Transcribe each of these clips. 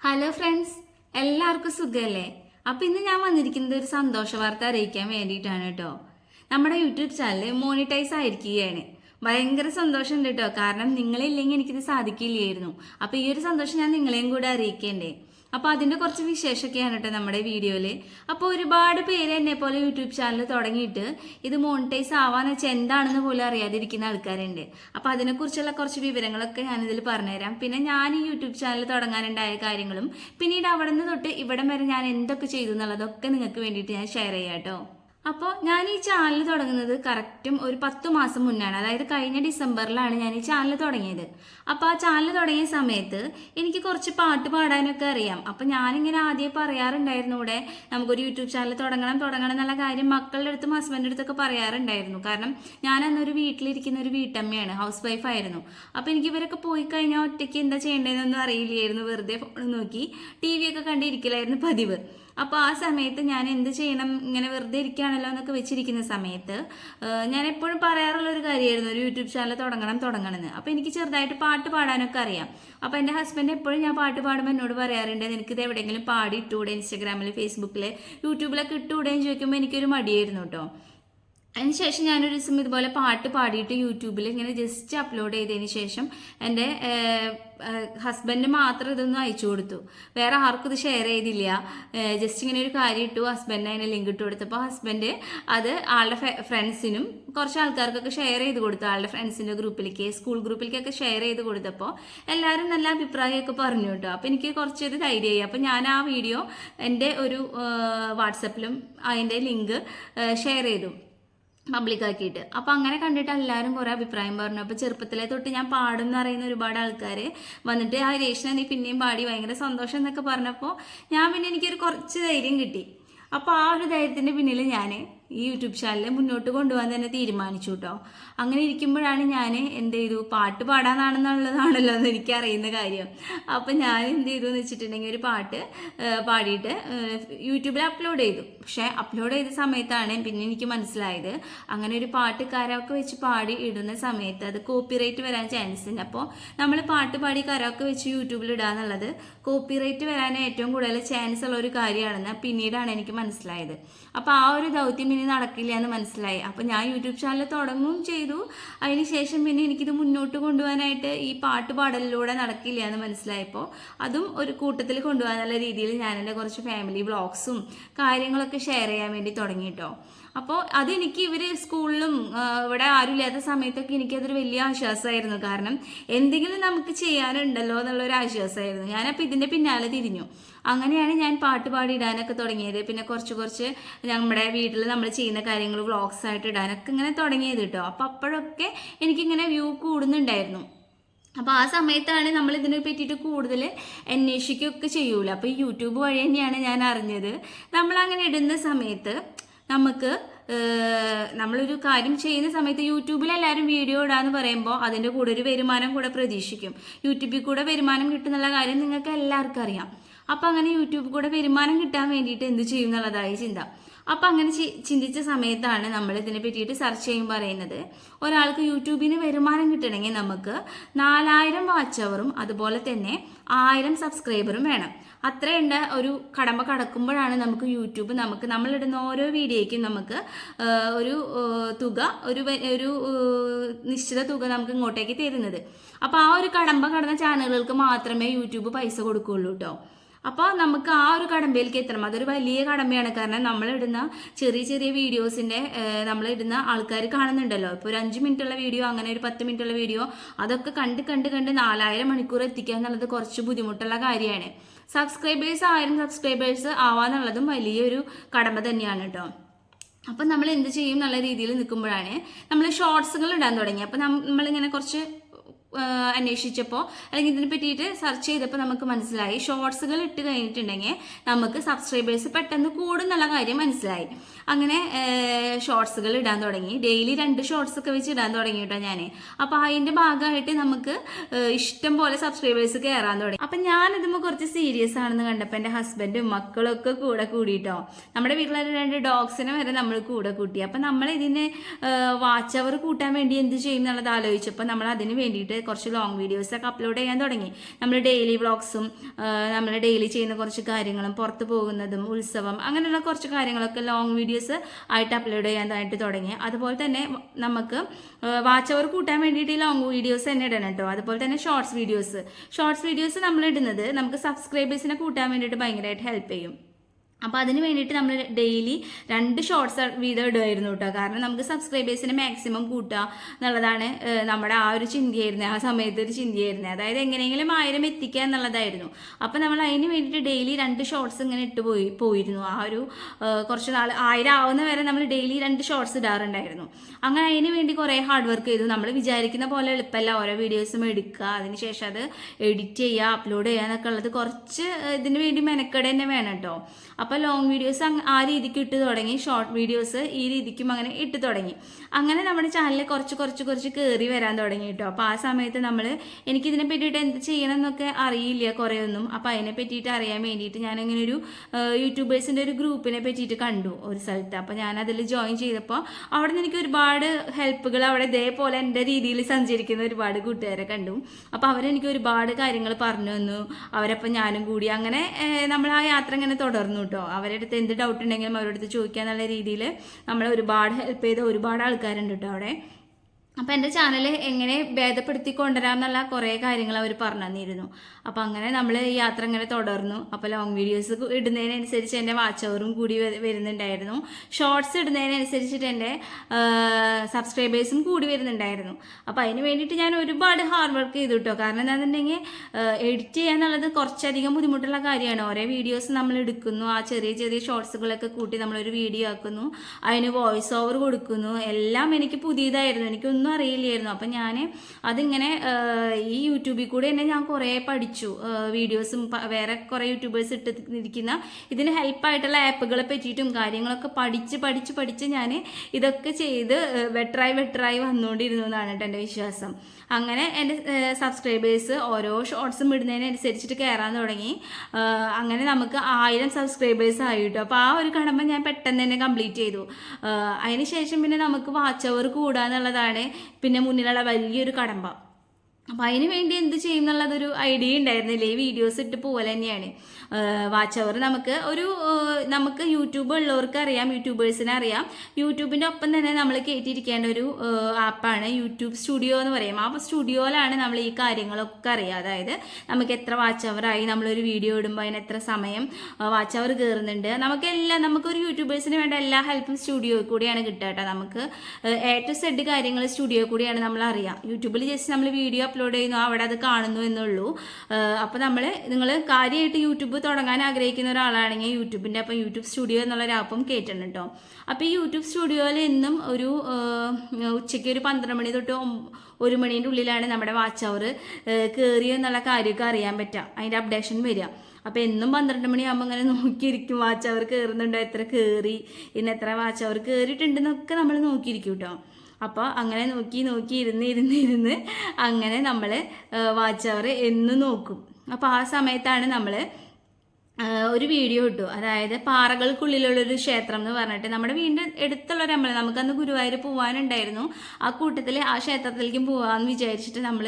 Hello friends എല്ലാവർക്കും സുഖമല്ലേ അപ്പം ഇന്ന് ഞാൻ വന്നിരിക്കുന്നത് ഒരു സന്തോഷ വാർത്ത അറിയിക്കാൻ വേണ്ടിയിട്ടാണ് കേട്ടോ. നമ്മുടെ യൂട്യൂബ് ചാനൽ മോണിറ്റൈസ് ആയിരിക്കുകയാണ്. ഭയങ്കര സന്തോഷമുണ്ട് കേട്ടോ. കാരണം നിങ്ങളില്ലെങ്കിൽ എനിക്കിത് സാധിക്കില്ലായിരുന്നു. അപ്പോൾ ഈ ഒരു സന്തോഷം ഞാൻ നിങ്ങളെയും കൂടെ അറിയിക്കേണ്ടേ? അപ്പോൾ അതിന്റെ കുറച്ച് വിശേഷമൊക്കെയാണ് കേട്ടോ നമ്മുടെ വീഡിയോയിൽ അപ്പോൾ ഒരുപാട് പേര് എന്നെ പോലെ യൂട്യൂബ് ചാനൽ തുടങ്ങിയിട്ട് ഇത് മോണിറ്റൈസ് ആവാന്ന് വെച്ചാൽ എന്താണെന്ന് പോലും അറിയാതിരിക്കുന്ന ആൾക്കാരുണ്ട്. അപ്പോൾ അതിനെക്കുറിച്ചുള്ള കുറച്ച് വിവരങ്ങളൊക്കെ ഞാനിതിൽ പറഞ്ഞുതരാം. പിന്നെ ഞാൻ ഈ യൂട്യൂബ് ചാനൽ തുടങ്ങാനുണ്ടായ കാര്യങ്ങളും പിന്നീട് അവിടെ നിന്ന് തൊട്ട് ഇവിടം വരെ ഞാൻ എന്തൊക്കെ ചെയ്തു എന്നുള്ളതൊക്കെ നിങ്ങൾക്ക് വേണ്ടിയിട്ട് ഞാൻ ഷെയർ ചെയ്യാം കേട്ടോ. അപ്പോൾ ഞാൻ ഈ ചാനൽ തുടങ്ങുന്നത് കറക്റ്റും ഒരു പത്ത് മാസം മുന്നാണ്. അതായത് കഴിഞ്ഞ ഡിസംബറിലാണ് ഞാൻ ഈ ചാനൽ തുടങ്ങിയത്. അപ്പോൾ ആ ചാനൽ തുടങ്ങിയ സമയത്ത് എനിക്ക് കുറച്ച് പാട്ട് പാടാനൊക്കെ അറിയാം. അപ്പോൾ ഞാനിങ്ങനെ ആദ്യം പറയാറുണ്ടായിരുന്നു ഇവിടെ നമുക്കൊരു യൂട്യൂബ് ചാനൽ തുടങ്ങണം തുടങ്ങണം എന്നുള്ള കാര്യം മക്കളുടെ അടുത്തും ഹസ്ബൻഡിന്റെ അടുത്തൊക്കെ പറയാറുണ്ടായിരുന്നു. കാരണം ഞാൻ അന്നൊരു വീട്ടിലിരിക്കുന്ന ഒരു വീട്ടമ്മയാണ് ഹൗസ് വൈഫായിരുന്നു അപ്പോൾ എനിക്ക് ഇവരൊക്കെ പോയി കഴിഞ്ഞാൽ ഒറ്റയ്ക്ക് എന്താ ചെയ്യേണ്ടതെന്നൊന്നും അറിയില്ലായിരുന്നു. വെറുതെ ഫോൺ നോക്കി ടി ഒക്കെ കണ്ടിരിക്കലായിരുന്നു പതിവ്. അപ്പോൾ ആ സമയത്ത് ഞാൻ എന്ത് ചെയ്യണം? ഇങ്ങനെ വെറുതെ ഇരിക്കുകയാണല്ലോ എന്നൊക്കെ വെച്ചിരിക്കുന്ന സമയത്ത് ഞാൻ എപ്പോഴും പറയാറുള്ള ഒരു കാര്യമായിരുന്നു ഒരു യൂട്യൂബ് ചാനൽ തുടങ്ങണം തുടങ്ങണം എന്ന് അപ്പോൾ എനിക്ക് ചെറുതായിട്ട് പാട്ട് പാടാനൊക്കെ അറിയാം. അപ്പോൾ എന്റെ ഹസ്ബൻഡ് എപ്പോഴും ഞാൻ പാട്ട് പാടുമ്പോൾ എന്നോട് പറയാറുണ്ട് എനിക്കിത് എവിടെയെങ്കിലും പാടി ഇട്ടുകൂടെ ഇൻസ്റ്റാഗ്രാമിൽ ഫേസ്ബുക്കിൽ യൂട്യൂബിലൊക്കെ ഇട്ടുകൂടെ ചോദിക്കുമ്പോൾ എനിക്കൊരു മടിയായിരുന്നു കേട്ടോ അതിനുശേഷം ഞാനൊരു ദിവസം ഇതുപോലെ പാട്ട് പാടിയിട്ട് യൂട്യൂബിൽ ഇങ്ങനെ ജസ്റ്റ് അപ്ലോഡ് ചെയ്തതിന് ശേഷം എന്റെ ഹസ്ബൻഡ് മാത്രം ഇതൊന്നും അയച്ചു കൊടുത്തു. വേറെ ആർക്കും ഇത് ഷെയർ ചെയ്തില്ല. ജസ്റ്റ് ഇങ്ങനെ ഒരു കാര്യം ഇട്ടു. ഹസ്ബൻഡ് അതിനെ ലിങ്ക് ഇട്ട് കൊടുത്തപ്പോൾ ഹസ്ബൻഡ് അത് ആളുടെ ഫ്രണ്ട്സിനും കുറച്ച് ആൾക്കാർക്കൊക്കെ ഷെയർ ചെയ്ത് കൊടുത്തു. ആളുടെ ഫ്രണ്ട്സിന്റെ ഗ്രൂപ്പിലേക്ക് സ്കൂൾ ഗ്രൂപ്പിലേക്കൊക്കെ ഷെയർ ചെയ്ത് കൊടുത്തപ്പോൾ എല്ലാവരും നല്ല അഭിപ്രായമൊക്കെ പറഞ്ഞു കേട്ടോ. അപ്പോൾ എനിക്ക് കുറച്ച് കുറച്ചൊരു ആയി. അപ്പോൾ ഞാൻ ആ വീഡിയോ എന്റെ ഒരു വാട്സപ്പിലും അതിന്റെ ലിങ്ക് ഷെയർ ചെയ്തു. പബ്ലിക് ആക്കിയിട്ട്. അപ്പോൾ അങ്ങനെ കണ്ടിട്ട് എല്ലാവരും കുറേ അഭിപ്രായം പറഞ്ഞു. അപ്പോൾ ചെറുപ്പത്തിലെ തൊട്ട് ഞാൻ പാടും എന്ന് അറിയുന്ന ഒരുപാട് ആൾക്കാർ വന്നിട്ട് ആ രേഷന നീ പിന്നെയും പാടി ഭയങ്കര സന്തോഷം എന്നൊക്കെ പറഞ്ഞപ്പോൾ ഞാൻ പിന്നെ എനിക്കൊരു കുറച്ച് ധൈര്യം കിട്ടി. അപ്പോൾ ആ ഒരു ധൈര്യത്തിന്റെ പിന്നിൽ ഞാൻ ഈ യൂട്യൂബ് ചാനൽ മുന്നോട്ട് കൊണ്ടുപോകാൻ തന്നെ തീരുമാനിച്ചു കേട്ടോ അങ്ങനെ ഇരിക്കുമ്പോഴാണ് ഞാൻ എന്ത് ചെയ്തു? പാട്ട് പാടാനാണെന്നുള്ളതാണല്ലോ എന്ന് എനിക്ക് അറിയുന്ന കാര്യം. അപ്പം ഞാൻ എന്ത് ചെയ്തു എന്ന് വെച്ചിട്ടുണ്ടെങ്കിൽ ഒരു പാട്ട് പാടിയിട്ട് യൂട്യൂബിൽ അപ്ലോഡ് ചെയ്തു. പക്ഷേ അപ്ലോഡ് ചെയ്ത സമയത്താണ് പിന്നെ എനിക്ക് മനസ്സിലായത്. അങ്ങനെ ഒരു പാട്ട് കരോക്കെ വെച്ച് പാടി ഇടുന്ന സമയത്ത് അത് കോപ്പിറൈറ്റ് വരാൻ ചാൻസ് ഉണ്ട് അപ്പോൾ നമ്മൾ പാട്ട് പാടി കരോക്കെ വെച്ച് യൂട്യൂബിൽ ഇടുക എന്നുള്ളത് കോപ്പിറൈറ്റ് വരാൻ ഏറ്റവും കൂടുതൽ ചാൻസ് ഉള്ള ഒരു കാര്യമാണെന്ന് പിന്നീടാണ് എനിക്ക് മനസ്സിലായത്. അപ്പോൾ ആ ഒരു ദൗത്യം ഇനി നടക്കില്ല എന്ന് മനസ്സിലായി. അപ്പോൾ ഞാൻ യൂട്യൂബ് ചാനൽ തുടങ്ങുകയും ചെയ്തു. അതിന് ശേഷം പിന്നെ എനിക്കിത് മുന്നോട്ട് കൊണ്ടുപോകാനായിട്ട് ഈ പാട്ട് പാടലിലൂടെ നടക്കില്ല എന്ന് മനസ്സിലായപ്പോൾ അതും ഒരു കൂട്ടത്തിൽ കൊണ്ടുപോകാനുള്ള രീതിയിൽ ഞാൻ എന്റെ കുറച്ച് ഫാമിലി വ്ളോഗ്സും കാര്യങ്ങളൊക്കെ ഷെയർ ചെയ്യാൻ വേണ്ടി തുടങ്ങി കേട്ടോ അപ്പോൾ അതെനിക്ക് ഇവർ സ്കൂളിലും ഇവിടെ ആരുമില്ലാത്ത സമയത്തൊക്കെ എനിക്കതൊരു വലിയ ആശ്വാസമായിരുന്നു കാരണം എന്തെങ്കിലും നമുക്ക് ചെയ്യാനുണ്ടല്ലോ എന്നുള്ളൊരു ആശ്വാസമായിരുന്നു ഞാനപ്പോൾ ഇതിന്റെ പിന്നാലെ തിരിഞ്ഞു. അങ്ങനെയാണ് ഞാൻ പാട്ട് പാടി ഇടാനൊക്കെ തുടങ്ങിയത്. പിന്നെ കുറച്ച് കുറച്ച് നമ്മുടെ വീട്ടിൽ നമ്മൾ ചെയ്യുന്ന കാര്യങ്ങൾ വ്ളോഗ്സ് ആയിട്ട് ഇടാനൊക്കെ ഇങ്ങനെ തുടങ്ങിയത് കേട്ടോ. അപ്പോൾ അപ്പോഴൊക്കെ എനിക്കിങ്ങനെ വ്യൂ കൂടുന്നുണ്ടായിരുന്നു. അപ്പോൾ ആ സമയത്താണ് നമ്മൾ ഇതിനെ പറ്റിയിട്ട് കൂടുതൽ അന്വേഷിക്കുകയൊക്കെ ചെയ്യൂല. അപ്പോൾ യൂട്യൂബ് വഴി തന്നെയാണ് ഞാൻ അറിഞ്ഞത്. നമ്മൾ അങ്ങനെ ഇടുന്ന സമയത്ത് നമുക്ക് നമ്മളൊരു കാര്യം ചെയ്യുന്ന സമയത്ത് യൂട്യൂബിൽ എല്ലാവരും വീഡിയോ ഇടാന്ന് പറയുമ്പോൾ അതിന്റെ കൂടെ ഒരു വരുമാനം കൂടെ പ്രതീക്ഷിക്കും. യൂട്യൂബിൽ കൂടെ വരുമാനം കിട്ടുന്നുള്ള കാര്യം നിങ്ങൾക്ക് എല്ലാവർക്കും അറിയാം. അപ്പോൾ അങ്ങനെ യൂട്യൂബിൽ കൂടെ വരുമാനം കിട്ടാൻ വേണ്ടിയിട്ട് എന്ത് ചെയ്യും എന്നുള്ളതായ ചിന്ത. അപ്പോൾ അങ്ങനെ ചിന്തിച്ച സമയത്താണ് നമ്മൾ ഇതിനെ പറ്റിയിട്ട് സെർച്ച് ചെയ്യുമ്പോൾ പറയുന്നത്. ഒരാൾക്ക് യൂട്യൂബിന് വരുമാനം കിട്ടണമെങ്കിൽ നമുക്ക് നാലായിരം വാച്ച് അവറും അതുപോലെ തന്നെ ആയിരം സബ്സ്ക്രൈബറും വേണം. അത്രയുണ്ട് ഒരു കടമ കടക്കുമ്പോഴാണ് നമുക്ക് യൂട്യൂബ് നമുക്ക് നമ്മളിടുന്ന ഓരോ വീഡിയോയ്ക്കും നമുക്ക് ഒരു തുക ഒരു ഒരു നിശ്ചിത തുക നമുക്ക് ഇങ്ങോട്ടേക്ക് തരുന്നത്. അപ്പോൾ ആ ഒരു കടമ്പ കടന്ന ചാനലുകൾക്ക് മാത്രമേ യൂട്യൂബ് പൈസ കൊടുക്കുകയുള്ളൂ കേട്ടോ അപ്പോൾ നമുക്ക് ആ ഒരു കടമ്പയിലേക്ക് എത്തണം. അതൊരു വലിയ കടമ്പയാണ്. കാരണം നമ്മളിടുന്ന ചെറിയ ചെറിയ വീഡിയോസിന്റെ നമ്മളിടുന്ന ആൾക്കാർ കാണുന്നുണ്ടല്ലോ. ഇപ്പോൾ ഒരു അഞ്ച് മിനിറ്റുള്ള വീഡിയോ അങ്ങനെ ഒരു പത്ത് മിനിറ്റുള്ള വീഡിയോ അതൊക്കെ കണ്ട് കണ്ട് കണ്ട് നാലായിരം മണിക്കൂർ എത്തിക്കുക എന്നുള്ളത് കുറച്ച് ബുദ്ധിമുട്ടുള്ള കാര്യമാണ്. സബ്സ്ക്രൈബേഴ്സ് ആയിരം സബ്സ്ക്രൈബേഴ്സ് ആവാന്നുള്ളതും വലിയൊരു കടമ്പ തന്നെയാണ് കേട്ടോ. അപ്പം നമ്മൾ എന്ത് ചെയ്യും എന്നുള്ള രീതിയിൽ നിൽക്കുമ്പോഴാണ് നമ്മൾ ഷോർട്സുകൾ ഇടാൻ തുടങ്ങി. അപ്പം നമ്മളിങ്ങനെ കുറച്ച് അന്വേഷിച്ചപ്പോൾ അല്ലെങ്കിൽ ഇതിനെ പറ്റിയിട്ട് സെർച്ച് ചെയ്തപ്പോൾ നമുക്ക് മനസ്സിലായി. ഷോർട്സുകൾ ഇട്ട് കഴിഞ്ഞിട്ടുണ്ടെങ്കിൽ നമുക്ക് സബ്സ്ക്രൈബേഴ്സ് പെട്ടെന്ന് കൂടും എന്നുള്ള കാര്യം മനസ്സിലായി. അങ്ങനെ ഷോർട്സുകൾ ഇടാൻ തുടങ്ങി. ഡെയിലി രണ്ട് ഷോർട്സ് ഒക്കെ വെച്ച് ഇടാൻ തുടങ്ങി കേട്ടോ ഞാൻ അപ്പോൾ അതിന്റെ ഭാഗമായിട്ട് നമുക്ക് ഇഷ്ടം പോലെ സബ്സ്ക്രൈബേഴ്സ് കയറാൻ തുടങ്ങി. അപ്പം ഞാനിതുമ്പോൾ കുറച്ച് സീരിയസ് ആണെന്ന് കണ്ടപ്പോൾ എന്റെ ഹസ്ബൻഡും മക്കളൊക്കെ കൂടെ കൂടിയിട്ടോ നമ്മുടെ വീട്ടിലെ രണ്ട് ഡോഗ്സിനെ വരെ നമ്മൾ കൂടെ കൂട്ടി. അപ്പം നമ്മൾ ഇതിനെ വാച്ച് അവർ കൂട്ടാൻ വേണ്ടി എന്ത് ചെയ്യും എന്നുള്ളത് ആലോചിച്ചപ്പോൾ നമ്മൾ അതിന് വേണ്ടിയിട്ട് കുറച്ച് ലോങ് വീഡിയോസൊക്കെ അപ്ലോഡ് ചെയ്യാൻ തുടങ്ങി. നമ്മൾ ഡെയിലി വ്ളോഗ്സും നമ്മൾ ഡെയിലി ചെയ്യുന്ന കുറച്ച് കാര്യങ്ങളും പുറത്ത് പോകുന്നതും ഉത്സവം അങ്ങനെയുള്ള കുറച്ച് കാര്യങ്ങളൊക്കെ ലോങ് വീഡിയോസ് ആയിട്ട് അപ്ലോഡ് ചെയ്യാനായിട്ട് തുടങ്ങി. അതുപോലെ തന്നെ നമുക്ക് വാച്ച് അവർ കൂട്ടാൻ വേണ്ടിയിട്ട് ഈ ലോങ് വീഡിയോസ് തന്നെ ഇടണം കേട്ടോ. അതുപോലെ തന്നെ ഷോർട്സ് വീഡിയോസ് ഷോർട്സ് വീഡിയോസ് നമ്മൾ ഇടുന്നത് നമുക്ക് സബ്സ്ക്രൈബേഴ്സിനെ കൂട്ടാൻ വേണ്ടിയിട്ട് ഭയങ്കരമായിട്ട് ഹെൽപ്പ് ചെയ്യും. അപ്പോൾ അതിന് വേണ്ടിയിട്ട് നമ്മൾ ഡെയിലി രണ്ട് ഷോർട്സ് വീതം ഇടുമായിരുന്നു കേട്ടോ കാരണം നമുക്ക് സബ്സ്ക്രൈബേഴ്സിനെ മാക്സിമം കൂട്ടുക എന്നുള്ളതാണ് നമ്മുടെ ആ ഒരു ചിന്തയായിരുന്നത് ആ സമയത്ത് ഒരു ചിന്തയായിരുന്നത് അതായത് എങ്ങനെയെങ്കിലും ആയിരം എത്തിക്കുക എന്നുള്ളതായിരുന്നു. അപ്പോൾ നമ്മൾ അതിന് വേണ്ടിയിട്ട് ഡെയിലി രണ്ട് ഷോർട്സ് ഇങ്ങനെ ഇട്ട് പോയി പോയിരുന്നു. ആ ഒരു കുറച്ച് നാൾ ആയിരം ആവുന്ന വരെ നമ്മൾ ഡെയിലി രണ്ട് ഷോർട്സ് ഇടാറുണ്ടായിരുന്നു. അങ്ങനെ അതിന് വേണ്ടി കുറേ ഹാർഡ് വർക്ക് ചെയ്തു. നമ്മൾ വിചാരിക്കുന്ന പോലെ എളുപ്പമല്ല. ഓരോ വീഡിയോസും എടുക്കുക. അതിനുശേഷം അത് എഡിറ്റ് ചെയ്യുക അപ്ലോഡ് ചെയ്യുക എന്നൊക്കെ ഉള്ളത് കുറച്ച് ഇതിന് വേണ്ടി മെനക്കെട തന്നെ വേണം കേട്ടോ അപ്പോൾ ലോങ് വീഡിയോസ് ആ രീതിക്ക് ഇട്ട് തുടങ്ങി. ഷോർട്ട് വീഡിയോസ് ഈ രീതിക്കും അങ്ങനെ ഇട്ട് തുടങ്ങി. അങ്ങനെ നമ്മുടെ ചാനലിൽ കുറച്ച് കുറച്ച് കുറച്ച് കയറി വരാൻ തുടങ്ങി കേട്ടോ അപ്പോൾ ആ സമയത്ത് നമ്മൾ എനിക്കിതിനെ പറ്റിയിട്ട് എന്ത് ചെയ്യണം എന്നൊക്കെ അറിയില്ല കുറേ ഒന്നും അപ്പോൾ അതിനെ പറ്റിയിട്ട് അറിയാൻ വേണ്ടിയിട്ട് ഞാൻ അങ്ങനെ ഒരു യൂട്യൂബേഴ്സിന്റെ ഒരു ഗ്രൂപ്പിനെ പറ്റിയിട്ട് കണ്ടു ഒരു സ്ഥലത്ത്. അപ്പോൾ ഞാൻ അതിൽ ജോയിൻ ചെയ്തപ്പോൾ അവിടെ നിന്ന് എനിക്ക് ഒരുപാട് ഹെൽപ്പുകൾ അവിടെ ഇതേപോലെ എന്റെ രീതിയിൽ സഞ്ചരിക്കുന്ന ഒരുപാട് കൂട്ടുകാരെ കണ്ടു. അപ്പോൾ അവരെനിക്ക് ഒരുപാട് കാര്യങ്ങൾ പറഞ്ഞു തന്നു. അവരപ്പം ഞാനും കൂടി അങ്ങനെ നമ്മൾ ആ യാത്ര ഇങ്ങനെ തുടർന്നു കേട്ടോ അവരുടെ അടുത്ത് എന്ത് ഡൗട്ട് ഉണ്ടെങ്കിലും അവരുടെ അടുത്ത് ചോദിക്കുക എന്നുള്ള രീതിയിൽ നമ്മളെ ഒരുപാട് ഹെൽപ്പ് ചെയ്ത ഒരുപാട് ആൾക്കാരുണ്ട് കേട്ടോ അവിടെ. അപ്പം എന്റെ ചാനൽ എങ്ങനെ ഭേദപ്പെടുത്തി കൊണ്ടുവരാം എന്നുള്ള കുറേ കാര്യങ്ങൾ അവർ പറഞ്ഞു തന്നിരുന്നു അപ്പം അങ്ങനെ നമ്മൾ ഈ യാത്ര ഇങ്ങനെ തുടർന്നു. അപ്പോൾ ലോങ് വീഡിയോസ് ഇടുന്നതിനനുസരിച്ച് എന്റെ വാച്ച് അവറും കൂടി വരുന്നുണ്ടായിരുന്നു. ഷോർട്സ് ഇടുന്നതിനനുസരിച്ചിട്ട് എന്റെ സബ്സ്ക്രൈബേഴ്സും കൂടി വരുന്നുണ്ടായിരുന്നു. അപ്പോൾ അതിന് വേണ്ടിയിട്ട് ഞാൻ ഒരുപാട് ഹാർഡ് വർക്ക് ചെയ്തു കേട്ടോ കാരണം എന്താണെന്നുണ്ടെങ്കിൽ എഡിറ്റ് ചെയ്യാന്നുള്ളത് കുറച്ചധികം ബുദ്ധിമുട്ടുള്ള കാര്യമാണ്. ഓരോ വീഡിയോസ് നമ്മൾ എടുക്കുന്നു. ആ ചെറിയ ചെറിയ ഷോർട്സുകളൊക്കെ കൂട്ടി നമ്മളൊരു വീഡിയോ ആക്കുന്നു. അതിന് വോയിസ് ഓവർ കൊടുക്കുന്നു. എല്ലാം എനിക്ക് പുതിയതായിരുന്നു. എനിക്കൊന്നും അറിയില്ലായിരുന്നു. അപ്പം ഞാൻ അതിങ്ങനെ ഈ യൂട്യൂബിൽ കൂടെ തന്നെ ഞാൻ കുറേ പഠിച്ചു. വീഡിയോസും വേറെ കുറേ യൂട്യൂബേഴ്സ് ഇട്ടിരിക്കുന്ന ഇതിന് ഹെൽപ്പായിട്ടുള്ള ആപ്പുകളെ പറ്റിയിട്ടും കാര്യങ്ങളൊക്കെ പഠിച്ച് പഠിച്ച് പഠിച്ച് ഞാൻ ഇതൊക്കെ ചെയ്ത് ബെറ്ററായി ബെറ്ററായി വന്നുകൊണ്ടിരുന്നു എന്നാണ് കേട്ടോ എന്റെ വിശ്വാസം. അങ്ങനെ എന്റെ സബ്സ്ക്രൈബേഴ്സ് ഓരോ ഷോർട്സും ഇടുന്നതിനനുസരിച്ചിട്ട് കയറാൻ തുടങ്ങി. അങ്ങനെ നമുക്ക് ആയിരം സബ്സ്ക്രൈബേഴ്സ് ആയിട്ടു അപ്പോൾ ആ ഒരു കടമ്പ ഞാൻ പെട്ടെന്ന് തന്നെ കംപ്ലീറ്റ് ചെയ്തു. അതിനുശേഷം അതിന് ശേഷം പിന്നെ നമുക്ക് വാച്ച് അവർ കൂടാന്നുള്ളതാണ്. പിന്നെ മുന്നിലുള്ള വലിയൊരു കടമ്പ. അപ്പം അതിന് വേണ്ടി എന്ത് ചെയ്യും എന്നുള്ളതൊരു ഐഡിയ ഉണ്ടായിരുന്നില്ല ഈ വീഡിയോസ് ഇട്ട് പോലെ തന്നെയാണ്. വാച്ച് അവർ നമുക്ക് ഒരു നമുക്ക് യൂട്യൂബ് ഉള്ളവർക്ക് അറിയാം യൂട്യൂബേഴ്സിനെ അറിയാം. യൂട്യൂബിന്റെ ഒപ്പം തന്നെ നമ്മൾ കയറ്റിയിരിക്കേണ്ട ഒരു ആപ്പാണ് യൂട്യൂബ് സ്റ്റുഡിയോ എന്ന് പറയും. ആ സ്റ്റുഡിയോയിലാണ് നമ്മൾ ഈ കാര്യങ്ങളൊക്കെ അറിയുക. അതായത് നമുക്ക് എത്ര വാച്ച് അവർ ആയി നമ്മളൊരു വീഡിയോ ഇടുമ്പോൾ അതിന് എത്ര സമയം വാച്ച് അവർ കയറുന്നുണ്ട് നമുക്കെല്ലാം നമുക്കൊരു യൂട്യൂബേഴ്സിന് വേണ്ട എല്ലാ ഹെൽപ്പും സ്റ്റുഡിയോ കൂടിയാണ് കിട്ടുക കേട്ടോ. നമുക്ക് എ ടു സെഡ് കാര്യങ്ങൾ സ്റ്റുഡിയോ കൂടിയാണ് നമ്മൾ അറിയാം യൂട്യൂബിൽ ജസ്റ്റ് നമ്മൾ വീഡിയോ അപ്ലോഡ് ചെയ്യുന്നു അവിടെ അത് കാണുന്നു എന്നുള്ളൂ. അപ്പോൾ നമ്മൾ നിങ്ങൾ കാര്യമായിട്ട് യൂട്യൂബ് തുടങ്ങാൻ ആഗ്രഹിക്കുന്ന ഒരാളാണെങ്കിൽ യൂട്യൂബിന്റെ അപ്പം യൂട്യൂബ് സ്റ്റുഡിയോ എന്നുള്ള ഒരു ആപ്പും കേട്ടിട്ടുണ്ട് കേട്ടോ അപ്പോൾ ഈ യൂട്യൂബ് സ്റ്റുഡിയോയിൽ എന്നും ഒരു ഉച്ചയ്ക്ക് ഒരു പന്ത്രണ്ട് മണി തൊട്ട് ഒരു മണീന്റെ ഉള്ളിലാണ് നമ്മുടെ വാച്ച് അവർ കയറി എന്നുള്ള കാര്യമൊക്കെ അറിയാൻ പറ്റുക. അതിന്റെ അപ്ഡേഷൻ വരിക. അപ്പോൾ എന്നും പന്ത്രണ്ട് മണിയാകുമ്പോൾ അങ്ങനെ നോക്കിയിരിക്കും. വാച്ച് അവർ കയറുന്നുണ്ടോ എത്ര കയറി ഇന്ന് എത്ര വാച്ച് അവർ കയറിയിട്ടുണ്ടെന്നൊക്കെ നമ്മൾ നോക്കിയിരിക്കും കേട്ടോ അപ്പോൾ അങ്ങനെ നോക്കി നോക്കി ഇരുന്ന് ഇരുന്ന് ഇരുന്ന് അങ്ങനെ നമ്മൾ വാച്ച് അവർ എന്ന് നോക്കും. അപ്പോൾ ആ സമയത്താണ് നമ്മൾ ഒരു വീഡിയോ ഇട്ടു. അതായത് പാറകൾക്കുള്ളിലുള്ളൊരു ക്ഷേത്രം എന്ന് പറഞ്ഞിട്ട് നമ്മുടെ വീടിന്റെ അടുത്തുള്ള ഒരു അമ്പലം. നമുക്കന്ന് ഗുരുവായൂർ പോകാനുണ്ടായിരുന്നു ആ കൂട്ടത്തിൽ ആ ക്ഷേത്രത്തിലേക്കും പോകാമെന്ന് വിചാരിച്ചിട്ട് നമ്മൾ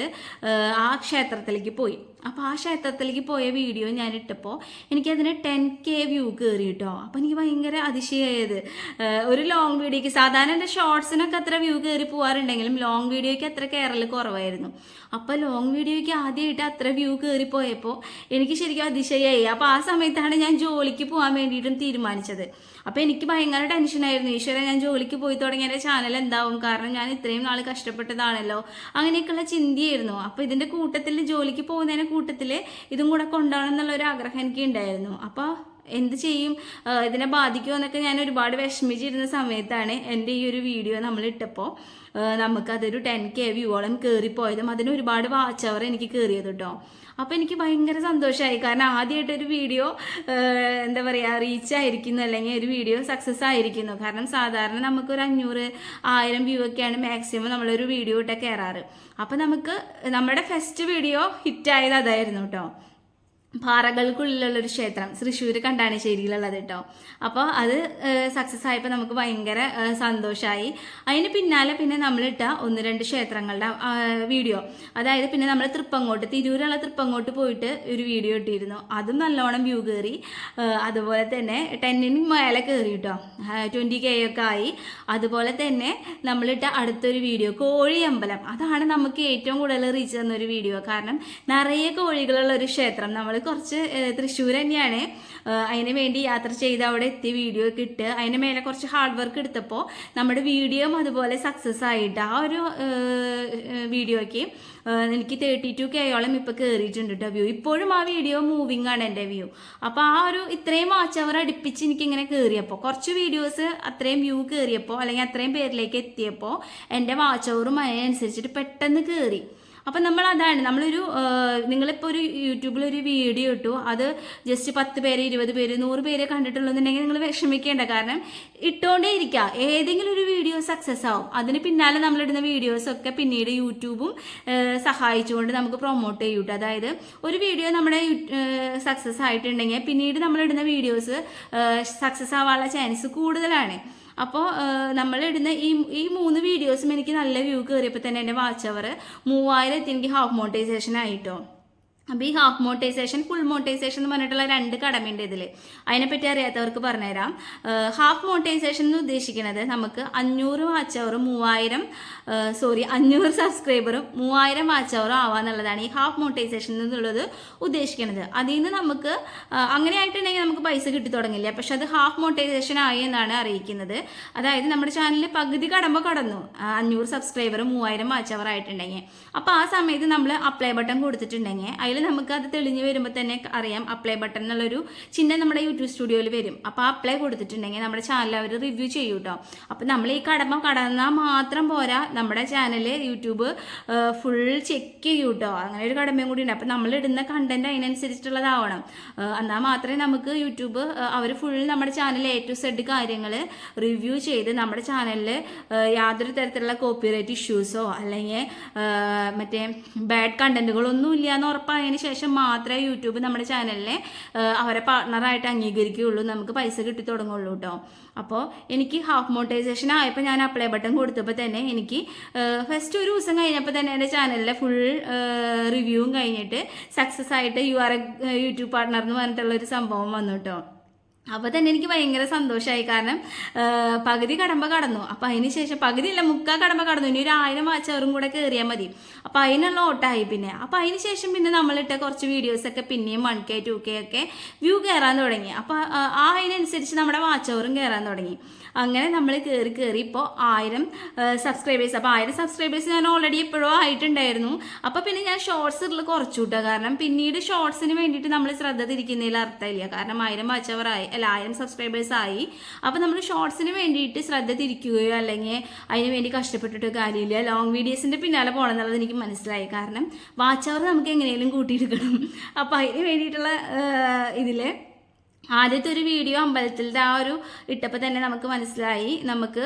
ആ ക്ഷേത്രത്തിലേക്ക് പോയി. അപ്പോൾ ആ ക്ഷേത്രത്തിലേക്ക് പോയ വീഡിയോ ഞാൻ ഇട്ടപ്പോൾ എനിക്കതിന് ടെൻ കെ വ്യൂ കയറി കേട്ടോ അപ്പോൾ എനിക്ക് ഭയങ്കര അതിശയമായത് ഒരു ലോങ് വീഡിയോക്ക് സാധാരണ എന്റെ ഷോർട്സിനൊക്കെ അത്ര വ്യൂ കയറി പോകാറുണ്ടെങ്കിലും ലോങ് വീഡിയോയ്ക്ക് അത്ര കയറൽ കുറവായിരുന്നു. അപ്പോൾ ലോങ് വീഡിയോയ്ക്ക് ആദ്യമായിട്ട് അത്ര വ്യൂ കയറി പോയപ്പോൾ എനിക്ക് ശരിക്കും അതിശയമായി അപ്പോൾ ആ സമയത്താണ് ഞാൻ ജോലിക്ക് പോകാൻ വേണ്ടിയിട്ടും തീരുമാനിച്ചത്. അപ്പോൾ എനിക്ക് ഭയങ്കര ടെൻഷനായിരുന്നു ഈശ്വര ഞാൻ ജോലിക്ക് പോയി തുടങ്ങിയ ചാനൽ എന്താവും? കാരണം ഞാൻ ഇത്രയും നാൾ കഷ്ടപ്പെട്ടതാണല്ലോ. അങ്ങനെയൊക്കെയുള്ള ചിന്തയായിരുന്നു. അപ്പോൾ ഇതിന്റെ കൂട്ടത്തിൽ ജോലിക്ക് പോകുന്നതിന്റെ കൂട്ടത്തിൽ ഇതും കൂടെ കൊണ്ടുപോകണം എന്നുള്ള ഒരു ആഗ്രഹം എനിക്ക് ഉണ്ടായിരുന്നു. അപ്പോൾ എന്ത് ചെയ്യും? ഇതിനെ ബാധിക്കുമോ എന്നൊക്കെ ഞാൻ ഒരുപാട് വിഷമിച്ചിരുന്ന സമയത്താണ് എന്റെ ഈ ഒരു വീഡിയോ നമ്മൾ ഇട്ടപ്പോൾ നമുക്കതൊരു ടെൻ കെ വ്യൂവോളം കയറിപ്പോയതും അതിന് ഒരുപാട് വാച്ച് അവർ എനിക്ക് കയറിയത് കേട്ടോ. അപ്പോൾ എനിക്ക് ഭയങ്കര സന്തോഷമായി കാരണം ആദ്യമായിട്ടൊരു വീഡിയോ എന്താ പറയുക റീച്ച് ആയിരിക്കുന്നു അല്ലെങ്കിൽ ഒരു വീഡിയോ സക്സസ് ആയിരിക്കുന്നു. കാരണം സാധാരണ നമുക്കൊരു അഞ്ഞൂറ് ആയിരം വ്യൂ ഒക്കെയാണ് മാക്സിമം നമ്മളൊരു വീഡിയോ ഇട്ട് കയറാറ് അപ്പോൾ നമുക്ക് നമ്മുടെ ഫസ്റ്റ് വീഡിയോ ഹിറ്റായത് അതായിരുന്നു കേട്ടോ പാറകൾക്കുള്ളിലുള്ള ഒരു ക്ഷേത്രം തൃശ്ശൂർ കണ്ടാണിശ്ശേരിയിലുള്ളത് കേട്ടോ. അപ്പോൾ അത് സക്സസ് ആയപ്പോൾ നമുക്ക് ഭയങ്കര സന്തോഷമായി അതിന് പിന്നാലെ പിന്നെ നമ്മളിട്ട ഒന്ന് രണ്ട് ക്ഷേത്രങ്ങളുടെ വീഡിയോ. അതായത് പിന്നെ നമ്മൾ തൃപ്പങ്ങോട്ട് തിരൂരുള്ള തൃപ്പങ്ങോട്ട് പോയിട്ട് ഒരു വീഡിയോ ഇട്ടിരുന്നു. അതും നല്ലോണം വ്യൂ കയറി അതുപോലെ തന്നെ ടെന്നിന് മേലെ കയറി കേട്ടോ. ട്വന്റി കെ ഒക്കെ ആയി. അതുപോലെ തന്നെ നമ്മളിട്ട അടുത്തൊരു വീഡിയോ കോഴിയമ്പലം. അതാണ് നമുക്ക് ഏറ്റവും കൂടുതൽ റീച്ച് തന്നൊരു വീഡിയോ. കാരണം നിറയെ കോഴികളുള്ള ഒരു ക്ഷേത്രം നമ്മൾ കുറച്ച് തൃശ്ശൂർ തന്നെയാണ്. അതിനു വേണ്ടി യാത്ര ചെയ്ത് അവിടെ എത്തി വീഡിയോ ഒക്കെ ഇട്ട് അതിന് മേലെ കുറച്ച് ഹാർഡ് വർക്ക് എടുത്തപ്പോൾ നമ്മുടെ വീഡിയോയും അതുപോലെ സക്സസ് ആയിട്ട് ആ ഒരു വീഡിയോയ്ക്ക് എനിക്ക് തേർട്ടി ടു കെയോളം ഇപ്പോൾ കയറിയിട്ടുണ്ട് കേട്ടോ വ്യൂ ഇപ്പോഴും ആ വീഡിയോ മൂവിങ് ആണ് എന്റെ വ്യൂ അപ്പോൾ ആ ഒരു ഇത്രയും വാച്ച് അവർ അടുപ്പിച്ച് എനിക്കിങ്ങനെ കയറിയപ്പോൾ കുറച്ച് വീഡിയോസ് അത്രയും വ്യൂ കയറിയപ്പോൾ അല്ലെങ്കിൽ അത്രയും പേരിലേക്ക് എത്തിയപ്പോൾ എന്റെ വാച്ച് അവറും അതിനനുസരിച്ചിട്ട് പെട്ടെന്ന് കയറി അപ്പം നമ്മൾ അതാണ് നമ്മളൊരു നിങ്ങളിപ്പോൾ ഒരു യൂട്യൂബിൽ ഒരു വീഡിയോ ഇട്ടു അത് ജസ്റ്റ് പത്ത് പേര് ഇരുപത് പേര് നൂറ് പേരെ കണ്ടിട്ടുള്ളൂന്നുണ്ടെങ്കിൽ നിങ്ങൾ വിഷമിക്കേണ്ട. കാരണം ഇട്ടുകൊണ്ടേ ഇരിക്കുക ഏതെങ്കിലും ഒരു വീഡിയോ സക്സസ് ആവും. അതിന് പിന്നാലെ നമ്മളിടുന്ന വീഡിയോസൊക്കെ പിന്നീട് യൂട്യൂബും സഹായിച്ചുകൊണ്ട് നമുക്ക് പ്രൊമോട്ട് ചെയ്യും അതായത് ഒരു വീഡിയോ നമ്മുടെ സക്സസ് ആയിട്ടുണ്ടെങ്കിൽ പിന്നീട് നമ്മളിടുന്ന വീഡിയോസ് സക്സസ് ആവാനുള്ള ചാൻസ് കൂടുതലാണ്. അപ്പോൾ നമ്മൾ ഇടുന്ന ഈ ഈ മൂന്ന് വീഡിയോസും എനിക്ക് നല്ല വ്യൂ കയറിയപ്പോൾ തന്നെ എന്റെ വാച്ച് അവർ മൂവായിരം എത്തി എനിക്ക് ഹാഫ് മോണിറ്റൈസേഷൻ ആയിട്ടോ അപ്പോൾ ഈ ഹാഫ് മോട്ടൈസേഷൻ ഫുൾ മോട്ടൈസേഷൻ എന്ന് പറഞ്ഞിട്ടുള്ള രണ്ട് കടമയുണ്ട് ഇതിൽ അതിനെപ്പറ്റി അറിയാത്തവർക്ക് പറഞ്ഞുതരാം. ഹാഫ് മോട്ടൈസേഷൻ എന്ന് ഉദ്ദേശിക്കുന്നത് നമുക്ക് അഞ്ഞൂറ് വാച്ച് അവർ മൂവായിരം സോറി അഞ്ഞൂറ് സബ്സ്ക്രൈബറും മൂവായിരം വാച്ച് അവർ ആവാന്നുള്ളതാണ് ഈ ഹാഫ് മോട്ടൈസേഷൻ എന്നുള്ളത് ഉദ്ദേശിക്കുന്നത്. അതിൽ നിന്ന് നമുക്ക് അങ്ങനെ ആയിട്ടുണ്ടെങ്കിൽ നമുക്ക് പൈസ കിട്ടി തുടങ്ങില്ല. പക്ഷെ അത് ഹാഫ് മോട്ടൈസേഷൻ ആയി എന്നാണ് അറിയിക്കുന്നത്. അതായത് നമ്മുടെ ചാനലിൽ പകുതി കടമ്പ കടന്നു അഞ്ഞൂറ് സബ്സ്ക്രൈബർ മൂവായിരം വാച്ച് അവർ ആയിട്ടുണ്ടെങ്കിൽ. അപ്പോൾ ആ സമയത്ത് നമ്മൾ അപ്ലൈ ബട്ടൺ കൊടുത്തിട്ടുണ്ടെങ്കിൽ അതിൽ നമുക്ക് അത് തെളിഞ്ഞ് വരുമ്പോൾ തന്നെ അറിയാം അപ്ലൈ ബട്ടൺ എന്നുള്ളൊരു ചിഹ്നം നമ്മുടെ യൂട്യൂബ് സ്റ്റുഡിയോയിൽ വരും. അപ്പോൾ അപ്ലൈ കൊടുത്തിട്ടുണ്ടെങ്കിൽ നമ്മുടെ ചാനൽ അവർ റിവ്യൂ ചെയ്യും കേട്ടോ അപ്പോൾ നമ്മൾ ഈ കടമ കടന്നാൽ മാത്രം പോരാ നമ്മുടെ ചാനൽ യൂട്യൂബ് ഫുൾ ചെക്ക് ചെയ്യും കേട്ടോ അങ്ങനെ ഒരു കടമയും കൂടി ഉണ്ട്. അപ്പോൾ നമ്മൾ ഇടുന്ന കണ്ടന്റ് അതിനനുസരിച്ചിട്ടുള്ളതാവണം. എന്നാൽ മാത്രമേ നമുക്ക് യൂട്യൂബ് അവർ ഫുൾ നമ്മുടെ ചാനൽ എ ടു സെഡ് കാര്യങ്ങൾ റിവ്യൂ ചെയ്ത് നമ്മുടെ ചാനലിൽ യാതൊരു തരത്തിലുള്ള കോപ്പിറൈറ്റ് ഇഷ്യൂസോ അല്ലെങ്കിൽ മറ്റേ ബാഡ് കണ്ടന്റുകളൊന്നും ഇല്ല എന്ന് ഉറപ്പായതിന് ശേഷം മാത്രമേ യൂട്യൂബ് നമ്മുടെ ചാനലിനെ അവരെ പാർട്ണറായിട്ട് അംഗീകരിക്കുകയുള്ളൂ. നമുക്ക് പൈസ കിട്ടി തുടങ്ങുള്ളൂ കേട്ടോ അപ്പോൾ എനിക്ക് ഹാഫ് മോണിറ്റൈസേഷൻ ആയപ്പോൾ ഞാൻ അപ്ലൈ ബട്ടൺ കൊടുത്തപ്പോൾ തന്നെ എനിക്ക് ഫസ്റ്റ് ഒരു ദിവസം കഴിഞ്ഞപ്പോൾ തന്നെ എന്റെ ചാനലിലെ ഫുൾ റിവ്യൂവും കഴിഞ്ഞിട്ട് സക്സസ് ആയിട്ട് you are a YouTube partner എന്ന് പറഞ്ഞിട്ടുള്ള ഒരു സംഭവം വന്നു കേട്ടോ അപ്പോൾ തന്നെ എനിക്ക് ഭയങ്കര സന്തോഷമായി കാരണം പകുതി കടമ്പ കടന്നു. അപ്പോൾ അതിന് ശേഷം പകുതി ഇല്ല മുക്കാൽ കടമ്പ കടന്നു. ഇനി ഒരു ആയിരം വാച്ചവറും കൂടെ കയറിയാൽ മതി. അപ്പോൾ അതിനുള്ള ഓട്ടായി പിന്നെ. അപ്പോൾ അതിന് ശേഷം പിന്നെ നമ്മളിട്ട കുറച്ച് വീഡിയോസൊക്കെ പിന്നെയും വൺ കെ ടു കെ ഒക്കെ വ്യൂ കയറാൻ തുടങ്ങി. അപ്പോൾ ആ അതിനനുസരിച്ച് നമ്മുടെ വാച്ചവറും കയറാൻ തുടങ്ങി. അങ്ങനെ നമ്മൾ കയറി കയറി ഇപ്പോൾ ആയിരം സബ്സ്ക്രൈബേഴ്സ് അപ്പോൾ ആയിരം സബ്സ്ക്രൈബേഴ്സ് ഞാൻ ഓൾറെഡി എപ്പോഴോ ആയിട്ടുണ്ടായിരുന്നു. അപ്പോൾ പിന്നെ ഞാൻ ഷോർട്സിൽ കുറച്ചു കാരണം പിന്നീട് ഷോർട്സിന് വേണ്ടിയിട്ട് നമ്മൾ ശ്രദ്ധ തിരിക്കുന്നതിൽ അർത്ഥമില്ല. കാരണം ആയിരം വാച്ചവർ ആയി. അല്ല ആയിരം സബ്സ്ക്രൈബേഴ്സ് ആയി. അപ്പോൾ നമ്മൾ ഷോർട്സിന് വേണ്ടിയിട്ട് ശ്രദ്ധ തിരിക്കുകയോ അല്ലെങ്കിൽ അതിന് വേണ്ടി കഷ്ടപ്പെട്ടിട്ട് കാര്യമില്ല. ലോങ് വീഡിയോസിന്റെ പിന്നാലെ പോകണം എന്നുള്ളത് എനിക്ക് മനസ്സിലായി. കാരണം വാച്ച് അവർ നമുക്ക് എങ്ങനെയും കൂട്ടിയെടുക്കണം. അപ്പോൾ അതിന് വേണ്ടിയിട്ടുള്ള ഇതിൽ ആദ്യത്തെ ഒരു വീഡിയോ അമ്പലത്തിലത്തെ ആ ഒരു ഇട്ടപ്പോൾ തന്നെ നമുക്ക് മനസ്സിലായി. നമുക്ക്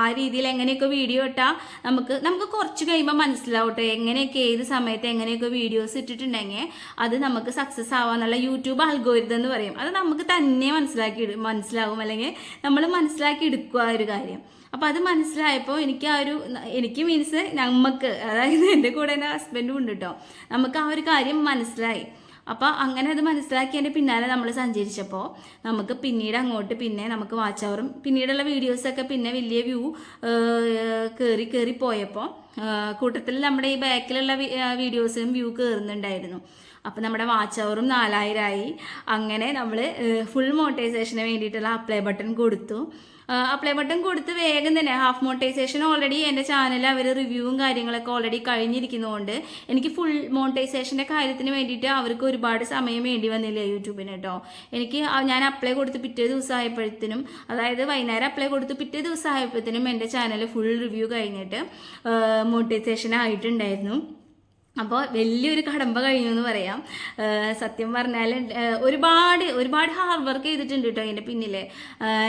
ആ രീതിയിൽ എങ്ങനെയൊക്കെ വീഡിയോ ഇട്ടാൽ നമുക്ക് നമുക്ക് കുറച്ച് കഴിയുമ്പോൾ മനസ്സിലാവട്ടെ എങ്ങനെയൊക്കെ ഏത് സമയത്ത് എങ്ങനെയൊക്കെ വീഡിയോസ് ഇട്ടിട്ടുണ്ടെങ്കിൽ അത് നമുക്ക് സക്സസ് ആവാന്നുള്ള യൂട്യൂബ് അൽഗോരിതം എന്ന് പറയും. അത് നമുക്ക് തന്നെ മനസ്സിലാക്കി മനസ്സിലാവും അല്ലെങ്കിൽ നമ്മൾ മനസ്സിലാക്കി എടുക്കുക ഒരു കാര്യം. അപ്പോൾ അത് മനസ്സിലായപ്പോൾ എനിക്ക് ആ ഒരു എനിക്ക് മീൻസ് നമുക്ക് അതായത് എന്റെ കൂടെ എന്റെ ഹസ്ബൻഡും ഉണ്ട് കേട്ടോ നമുക്ക് ആ ഒരു കാര്യം മനസ്സിലായി. അപ്പോൾ അങ്ങനെ അത് മനസ്സിലാക്കിയതിന്റെ പിന്നാലെ നമ്മൾ സഞ്ചരിച്ചപ്പോൾ നമുക്ക് പിന്നീട് അങ്ങോട്ട് പിന്നെ നമുക്ക് വാച്ച് അവറും പിന്നീടുള്ള വീഡിയോസൊക്കെ പിന്നെ വലിയ വ്യൂ കയറി കയറി പോയപ്പോൾ കൂട്ടത്തിൽ നമ്മുടെ ഈ ബാക്കിലുള്ള വീഡിയോസിനും വ്യൂ കയറുന്നുണ്ടായിരുന്നു അപ്പോൾ നമ്മുടെ വാച്ച് അവറും നാലായിരമായി അങ്ങനെ നമ്മൾ ഫുൾ മോട്ടൈസേഷന് വേണ്ടിയിട്ടുള്ള അപ്ലൈ ബട്ടൺ കൊടുത്തു. അപ്ലൈ ബട്ടൺ കൊടുത്ത് വേഗം തന്നെ. ഹാഫ് മോണിറ്റൈസേഷൻ ഓൾറെഡി എന്റെ ചാനലിൽ അവർ റിവ്യൂവും കാര്യങ്ങളൊക്കെ ഓൾറെഡി കഴിഞ്ഞിരിക്കുന്നതുകൊണ്ട് എനിക്ക് ഫുൾ മോണിറ്റൈസേഷന്റെ കാര്യത്തിന് വേണ്ടിയിട്ട് അവർക്ക് ഒരുപാട് സമയം വേണ്ടി വന്നില്ല യൂട്യൂബിന് കേട്ടോ എനിക്ക് ഞാൻ അപ്ലൈ കൊടുത്ത് പിറ്റേ ദിവസമായപ്പോഴത്തേനും അതായത് വൈകുന്നേരം അപ്ലൈ കൊടുത്ത് പിറ്റേ ദിവസമായപ്പോഴത്തേനും എന്റെ ചാനൽ ഫുൾ റിവ്യൂ കഴിഞ്ഞിട്ട് മോണിറ്റൈസേഷൻ ആയിട്ടുണ്ടായിരുന്നു. അപ്പോൾ വലിയൊരു കടമ്പ കഴിഞ്ഞു എന്ന് പറയാം സത്യം പറഞ്ഞാൽ ഒരുപാട് ഒരുപാട് ഹാർഡ് വർക്ക് ചെയ്തിട്ടുണ്ട് കേട്ടോ അതിന്റെ പിന്നിൽ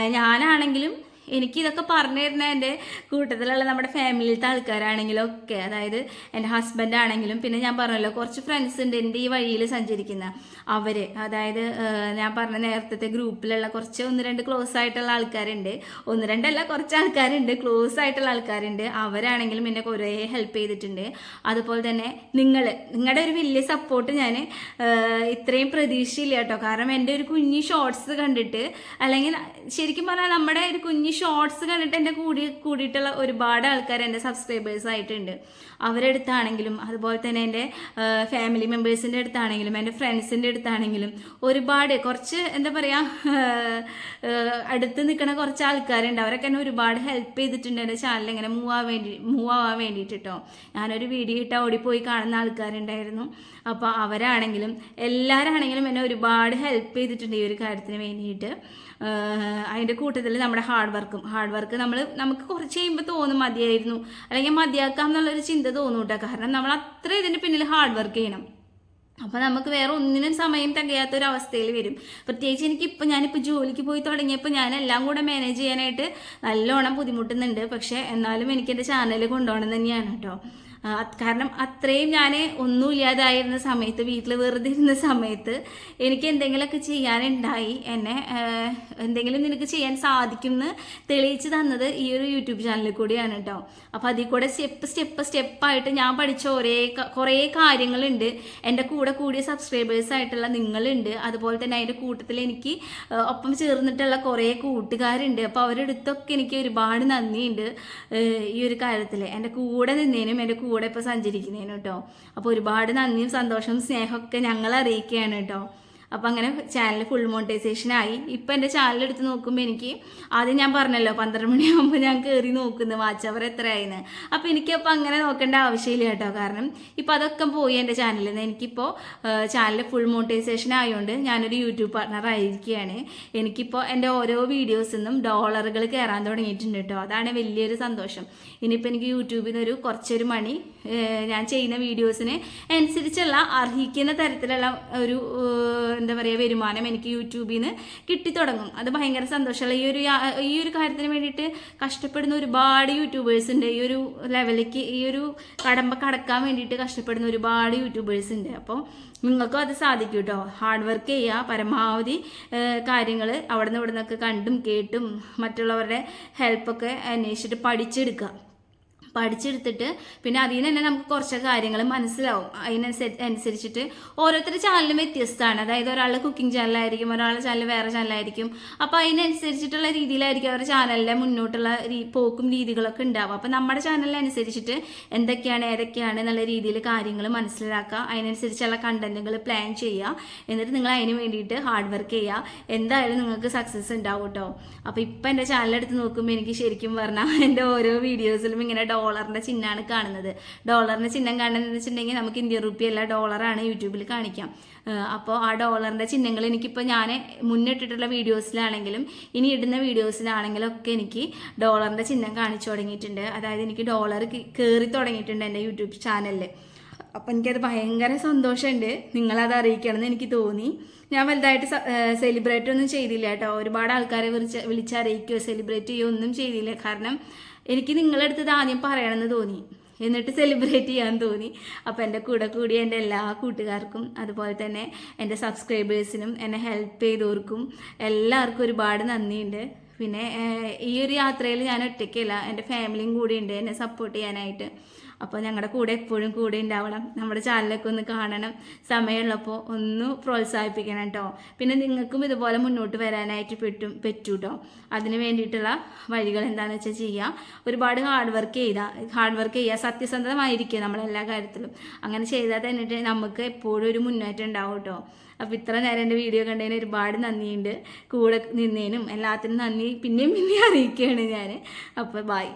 ഞാനാണെങ്കിലും എനിക്കിതൊക്കെ പറഞ്ഞു തരുന്ന എന്റെ കൂട്ടത്തിലുള്ള നമ്മുടെ ഫാമിലിയിലത്തെ ആൾക്കാരാണെങ്കിലും ഒക്കെ അതായത് എന്റെ ഹസ്ബൻഡ് ആണെങ്കിലും പിന്നെ ഞാൻ പറഞ്ഞല്ലോ കുറച്ച് ഫ്രണ്ട്സ് ഉണ്ട് എന്റെ ഈ വഴിയിൽ സഞ്ചരിക്കുന്ന അവർ അതായത് ഞാൻ പറഞ്ഞ നേരത്തെ ഗ്രൂപ്പിലുള്ള കുറച്ച് ഒന്ന് രണ്ട് ക്ലോസ് ആയിട്ടുള്ള ആൾക്കാരുണ്ട്. ഒന്ന് രണ്ടല്ല കുറച്ച് ആൾക്കാരുണ്ട്. ക്ലോസ് ആയിട്ടുള്ള ആൾക്കാരുണ്ട്. അവരാണെങ്കിലും എന്നെ കുറേ ഹെൽപ്പ് ചെയ്തിട്ടുണ്ട്. അതുപോലെ തന്നെ നിങ്ങൾ നിങ്ങളുടെ ഒരു വലിയ സപ്പോർട്ട് ഞാൻ ഇത്രയും പ്രതീക്ഷയില്ല കേട്ടോ. കാരണം എന്റെ ഒരു കുഞ്ഞി ഷോർട്സ് കണ്ടിട്ട് അല്ലെങ്കിൽ ശരിക്കും പറഞ്ഞാൽ നമ്മുടെ ഒരു കുഞ്ഞി ഷോർട്സ് കണ്ടിട്ട് എന്റെ കൂടി കൂടിയിട്ടുള്ള ഒരുപാട് ആൾക്കാർ എന്റെ സബ്സ്ക്രൈബേഴ്സ് ആയിട്ടുണ്ട്. അവരുടെ അടുത്താണെങ്കിലും അതുപോലെ തന്നെ എന്റെ ഫാമിലി മെമ്പേഴ്സിന്റെ അടുത്താണെങ്കിലും എന്റെ ഫ്രണ്ട്സിന്റെ അടുത്താണെങ്കിലും ഒരുപാട് കുറച്ച് എന്താ പറയുക അടുത്ത് നിൽക്കുന്ന കുറച്ച് ആൾക്കാരുണ്ട്. അവരൊക്കെ എന്നെ ഒരുപാട് ഹെൽപ്പ് ചെയ്തിട്ടുണ്ട് എന്റെ ചാനൽ ഇങ്ങനെ മൂവ് ആവാൻ വേണ്ടി മൂവ് ആവാൻ വേണ്ടിയിട്ട് കേട്ടോ ഞാനൊരു വീഡിയോ ഇട്ട് ഓടിപ്പോയി കാണുന്ന ആൾക്കാരുണ്ടായിരുന്നു. അപ്പോൾ അവരാണെങ്കിലും എല്ലാവരാണെങ്കിലും എന്നെ ഒരുപാട് ഹെൽപ്പ് ചെയ്തിട്ടുണ്ട് ഈ ഒരു കാര്യത്തിന് വേണ്ടിയിട്ട്. അതിന്റെ കൂട്ടത്തിൽ നമ്മുടെ ഹാർഡ് വർക്കും ഹാർഡ് വർക്ക് നമ്മൾ നമുക്ക് കുറച്ച് കഴിയുമ്പോൾ തോന്നും മതിയായിരുന്നു. അല്ലെങ്കിൽ മതിയാക്കാം എന്നുള്ളൊരു ചിന്ത തോന്നും കേട്ടോ കാരണം നമ്മൾ അത്ര ഇതിന്റെ പിന്നിൽ ഹാർഡ് വർക്ക് ചെയ്യണം. അപ്പോൾ നമുക്ക് വേറെ ഒന്നിനും സമയം തികയാത്ത ഒരു അവസ്ഥയിൽ വരും. പ്രത്യേകിച്ച് എനിക്ക് ഇപ്പം ഞാനിപ്പോൾ ജോലിക്ക് പോയി തുടങ്ങിയപ്പോൾ ഞാൻ എല്ലാം കൂടെ മാനേജ് ചെയ്യാനായിട്ട് നല്ലോണം ബുദ്ധിമുട്ടുന്നുണ്ട്. പക്ഷേ എന്നാലും എനിക്ക് എന്റെ ചാനൽ കൊണ്ടുപോകണം തന്നെയാണ് കേട്ടോ കാരണം അത്രയും ഞാൻ ഒന്നുമില്ലാതായിരുന്ന സമയത്ത് വീട്ടിൽ വെറുതെ ഇരുന്ന സമയത്ത് എനിക്ക് എന്തെങ്കിലുമൊക്കെ ചെയ്യാനുണ്ടായി. എന്നെ എന്തെങ്കിലും നിനക്ക് ചെയ്യാൻ സാധിക്കും എന്ന് തെളിയിച്ച് തന്നത് ഈ ഒരു യൂട്യൂബ് ചാനലിൽ കൂടിയാണ് കേട്ടോ അപ്പോൾ അതിൽ കൂടെ സ്റ്റെപ്പ് സ്റ്റെപ്പ് സ്റ്റെപ്പായിട്ട് ഞാൻ പഠിച്ച ഒരേ കുറേ കാര്യങ്ങളുണ്ട്. എന്റെ കൂടെ കൂടിയ സബ്സ്ക്രൈബേഴ്സ് ആയിട്ടുള്ള നിങ്ങളുണ്ട്. അതുപോലെ തന്നെ അതിന്റെ കൂട്ടത്തിൽ എനിക്ക് ഒപ്പം ചേർന്നിട്ടുള്ള കുറേ കൂട്ടുകാരുണ്ട്. അപ്പോൾ അവരുടെ അടുത്തൊക്കെ എനിക്ക് ഒരുപാട് നന്ദിയുണ്ട് ഈ ഒരു കാര്യത്തിൽ എന്റെ കൂടെ നിന്നേനും എന്റെ കൂടെ ഇപ്പോൾ സഞ്ചരിക്കുന്നതിന് കേട്ടോ അപ്പോൾ ഒരുപാട് നന്ദിയും സന്തോഷവും സ്നേഹമൊക്കെ ഞങ്ങൾ അറിയിക്കുകയാണ് കേട്ടോ അപ്പോൾ അങ്ങനെ ചാനൽ ഫുൾ മോണിറ്റൈസേഷൻ ആയി. ഇപ്പം എന്റെ ചാനൽ എടുത്ത് നോക്കുമ്പോൾ എനിക്ക് ആദ്യം ഞാൻ പറഞ്ഞല്ലോ പന്ത്രണ്ട് മണിയാകുമ്പോൾ ഞാൻ കയറി നോക്കുന്നത് വാച്ച് അവർ എത്രയായിന്ന്. അപ്പോൾ എനിക്കപ്പോൾ അങ്ങനെ നോക്കേണ്ട ആവശ്യമില്ല കേട്ടോ. കാരണം ഇപ്പോൾ അതൊക്കെ പോയി എന്റെ ചാനലിൽ നിന്ന്. എനിക്കിപ്പോൾ ചാനൽ ഫുൾ മോണിറ്റൈസേഷൻ ആയതുകൊണ്ട് ഞാനൊരു യൂട്യൂബ് പാർട്ണർ ആയിരിക്കുകയാണ് എനിക്കിപ്പോൾ എന്റെ ഓരോ വീഡിയോസിൽ നിന്നും ഡോളറുകൾ കയറാൻ തുടങ്ങിയിട്ടുണ്ട് കേട്ടോ. അതാണ് വലിയൊരു സന്തോഷം. ഇനിയിപ്പോൾ എനിക്ക് യൂട്യൂബിൽ നിന്നൊരു കുറച്ചൊരു മണി ഞാൻ ചെയ്യുന്ന വീഡിയോസിന് അനുസരിച്ചുള്ള അർഹിക്കുന്ന തരത്തിലുള്ള ഒരു എന്താ പറയുക വരുമാനം എനിക്ക് യൂട്യൂബിൽ നിന്ന് കിട്ടിത്തുടങ്ങും അത് ഭയങ്കര സന്തോഷമുള്ള ഈ ഒരു ഈ ഒരു കാര്യത്തിന് വേണ്ടിയിട്ട് കഷ്ടപ്പെടുന്ന ഒരുപാട് യൂട്യൂബേഴ്സ് ഉണ്ട്. ഈ ഒരു ലെവലിലേക്ക് ഈ ഒരു കടമ്പ കടക്കാൻ വേണ്ടിയിട്ട് കഷ്ടപ്പെടുന്ന ഒരുപാട് യൂട്യൂബേഴ്സ് ഉണ്ട്. അപ്പോൾ നിങ്ങൾക്കും അത് സാധിക്കും കേട്ടോ ഹാർഡ് വർക്ക് ചെയ്യുക പരമാവധി കാര്യങ്ങൾ അവിടെ നിന്ന് ഇവിടെ നിന്നൊക്കെ കണ്ടും കേട്ടും മറ്റുള്ളവരുടെ ഹെൽപ്പൊക്കെ അന്വേഷിച്ചിട്ട് പഠിച്ചെടുക്കുക. പഠിച്ചെടുത്തിട്ട് പിന്നെ അതിൽ നിന്ന് തന്നെ നമുക്ക് കുറച്ച് കാര്യങ്ങൾ മനസ്സിലാവും. അതിനനുസരി അനുസരിച്ചിട്ട് ഓരോരുത്തരുടെ ചാനലും വ്യത്യസ്തമാണ്. അതായത് ഒരാളുടെ കുക്കിംഗ് ചാനലായിരിക്കും ഒരാളുടെ ചാനൽ വേറെ ചാനലായിരിക്കും അപ്പോൾ അതിനനുസരിച്ചിട്ടുള്ള രീതിയിലായിരിക്കും അവരുടെ ചാനലിലെ മുന്നോട്ടുള്ള പോക്കും രീതികളൊക്കെ ഉണ്ടാവും അപ്പോൾ നമ്മുടെ ചാനലിനനുസരിച്ചിട്ട് എന്തൊക്കെയാണ് ഏതൊക്കെയാണ് എന്നുള്ള രീതിയിൽ കാര്യങ്ങൾ മനസ്സിലാക്കുക. അതിനനുസരിച്ചുള്ള കണ്ടന്റുകൾ പ്ലാൻ ചെയ്യുക. എന്നിട്ട് നിങ്ങൾ അതിന് വേണ്ടിയിട്ട് ഹാർഡ് വർക്ക് ചെയ്യുക. എന്തായാലും നിങ്ങൾക്ക് സക്സസ് ഉണ്ടാവും കേട്ടോ അപ്പോൾ ഇപ്പം എന്റെ ചാനലെടുത്ത് നോക്കുമ്പോൾ എനിക്ക് ശരിക്കും പറഞ്ഞാൽ എന്റെ ഓരോ വീഡിയോസിലും ഇങ്ങനെ ഡോളറിന്റെ ചിഹ്നമാണ് കാണുന്നത്. ഡോളറിന്റെ ചിഹ്നം കാണുന്നത് വെച്ചിട്ടുണ്ടെങ്കിൽ നമുക്ക് ഇന്ത്യൻ റുപ്പി അല്ല ഡോളറാണ് യൂട്യൂബിൽ കാണിക്കാം. അപ്പോൾ ആ ഡോളറിന്റെ ചിഹ്നങ്ങൾ എനിക്കിപ്പോൾ ഞാൻ മുന്നിട്ടിട്ടുള്ള വീഡിയോസിലാണെങ്കിലും ഇനി ഇടുന്ന വീഡിയോസിലാണെങ്കിലും ഒക്കെ എനിക്ക് ഡോളറിന്റെ ചിഹ്നം കാണിച്ചു തുടങ്ങിയിട്ടുണ്ട്. അതായത് എനിക്ക് ഡോളർ കയറി തുടങ്ങിയിട്ടുണ്ട് എന്റെ യൂട്യൂബ് ചാനലിൽ അപ്പം എനിക്കത് ഭയങ്കര സന്തോഷമുണ്ട്. നിങ്ങളത് അറിയിക്കണം എന്ന് എനിക്ക് തോന്നി. ഞാൻ വലുതായിട്ട് സെലിബ്രേറ്റ് ഒന്നും ചെയ്തില്ല കേട്ടോ. ഒരുപാട് ആൾക്കാരെ വിളിച്ച് വിളിച്ചറിയിക്കുകയോ സെലിബ്രേറ്റ് ചെയ്യുകയോ ഒന്നും ചെയ്തില്ല. കാരണം എനിക്ക് നിങ്ങളുടെ ഇത് ആദ്യം പറയണമെന്ന് തോന്നി. എന്നിട്ട് സെലിബ്രേറ്റ് ചെയ്യാൻ തോന്നി. അപ്പോൾ എന്റെ കൂടെ കൂടിയ എന്റെ എല്ലാ കൂട്ടുകാർക്കും അതുപോലെ തന്നെ എന്റെ സബ്സ്ക്രൈബേഴ്സിനും എന്നെ ഹെൽപ്പ് ചെയ്തവർക്കും എല്ലാവർക്കും ഒരുപാട് നന്ദിയുണ്ട്. പിന്നെ ഈ ഒരു യാത്രയിൽ ഞാൻ ഒറ്റയ്ക്കല്ല എന്റെ ഫാമിലിയും കൂടി ഉണ്ട് എന്നെ സപ്പോർട്ട് ചെയ്യാനായിട്ട്. അപ്പോൾ ഞങ്ങളുടെ കൂടെ എപ്പോഴും കൂടെ ഉണ്ടാവണം നമ്മുടെ ചാനലൊക്കെ ഒന്ന് കാണണം. സമയമുള്ളപ്പോൾ ഒന്ന് പ്രോത്സാഹിപ്പിക്കണം കേട്ടോ പിന്നെ നിങ്ങൾക്കും ഇതുപോലെ മുന്നോട്ട് വരാനായിട്ട് പറ്റും പറ്റൂ കേട്ടോ അതിന് വേണ്ടിയിട്ടുള്ള വഴികൾ എന്താണെന്ന് വെച്ചാൽ ചെയ്യുക ഒരുപാട് ഹാർഡ് വർക്ക് ചെയ്യുക ഹാർഡ് വർക്ക് ചെയ്യുക സത്യസന്ധമായിരിക്കുക നമ്മളെല്ലാ കാര്യത്തിലും. അങ്ങനെ ചെയ്താൽ തന്നെ നമുക്ക് എപ്പോഴും ഒരു മുന്നേറ്റം ഉണ്ടാവും കേട്ടോ അപ്പോൾ ഇത്ര നേരം എന്റെ വീഡിയോ കണ്ടതിന് ഒരുപാട് നന്ദിയുണ്ട്. കൂടെ നിന്നേനും എല്ലാത്തിനും നന്ദി. പിന്നെയും പിന്നെയും അറിയിക്കുകയാണ് ഞാൻ അപ്പോൾ ബായ്